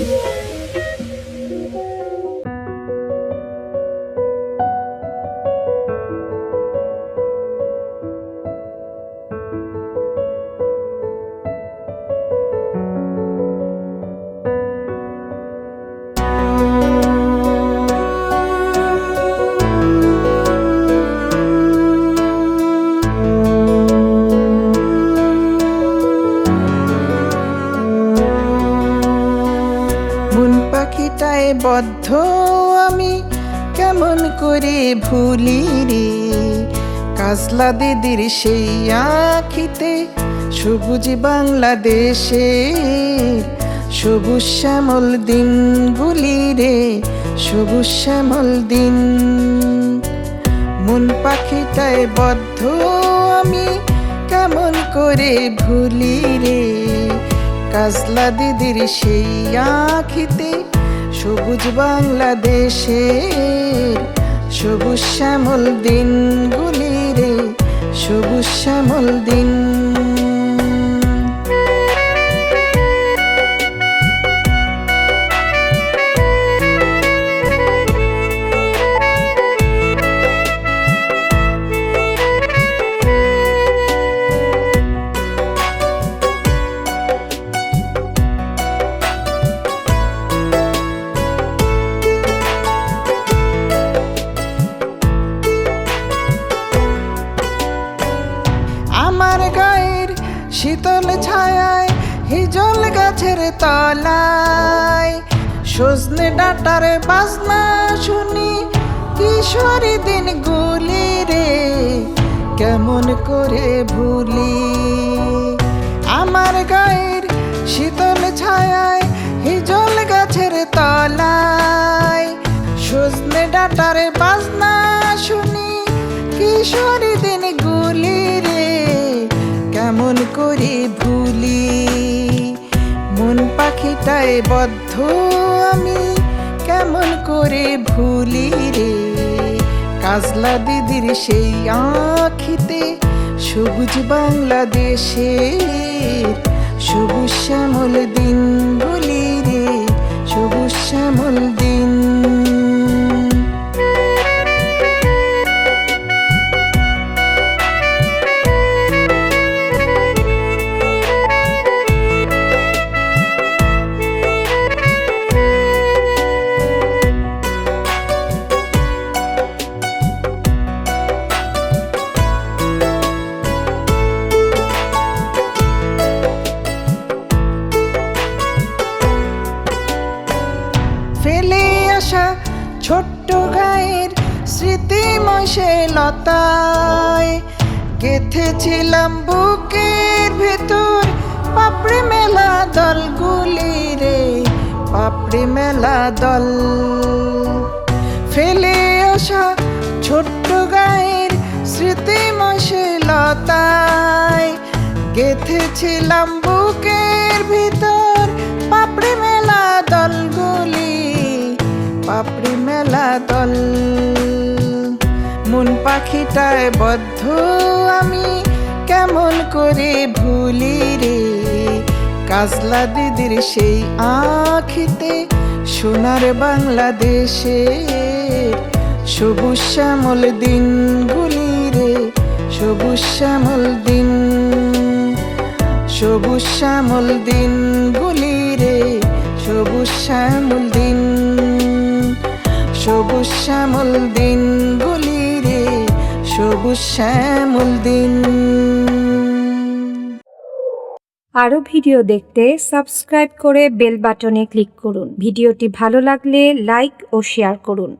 মন পাখিটায় বদ্ধ আমি, কেমন করে ভুলি রে? কাজলা দিদির সেই আখিতে সবুজ বাংলাদেশের সবুজ শ্যামল দিনগুলি রে, সবুজ শ্যামল দিন। মন পাখিটায় বদ্ধ আমি, কেমন করে ভুলি রে? কাজলা দিদির সেই আখিতে সবুজ বাংলাদেশে সবুজ শ্যামল দিনগুলি রে সবুজ শ্যামল দিন। শীতল ছায়ায়, হিজল গাছের তলায়। সজনে ডাটার বাজনা শুনি, কিশোরী দিন গুলি রে, কেমন করে ভুলি। আমার গায়ের শীতল ছায়ায়, হিজল গাছের তলায়। সজনে ডাটার বাজনা শুনি, কিশোরী করে ভুলি। মন পাখিটায় বদ্ধ আমি, কেমন করে ভুলি রে? কাজলা দিদির সেই আখিতে সবুজ বাংলাদেশে, সবুজ শ্যামল দিন বলি রে, সবুজ শ্যামল ছোট্ট গায়ের স্মৃতিময় সে লতায়। গেথেছিলাম বুকের ভেতর, পাপড়ি মেলা দলগুলি রে, পাপড়ি মেলা দল। ফেলে আসা ছোট্ট গায়ের স্মৃতিময় সে লতায়। গেথেছিলাম বুকের ভিতর, পাপড়ি মেলা দলগুলি মেলা দল মন পাখিটায় বদ্ধ আমি, কেমন করে ভুলি রে? কাজলা দিদির সেই আখিতে সোনার বাংলাদেশে সবুজ শ্যামল দিনগুলি রে, সবুজ শ্যামল দিন, সবুজ শ্যামল দিনগুলি রে, সবুজ শ্যামল দিন। সবুজ শ্যামল দিন দিনগুলি রে, সবুজ শ্যামল দিন। আরও ভিডিও দেখতে সাবস্ক্রাইব করে বেল বাটনে ক্লিক করুন। ভিডিওটি ভালো লাগলে লাইক ও শেয়ার করুন।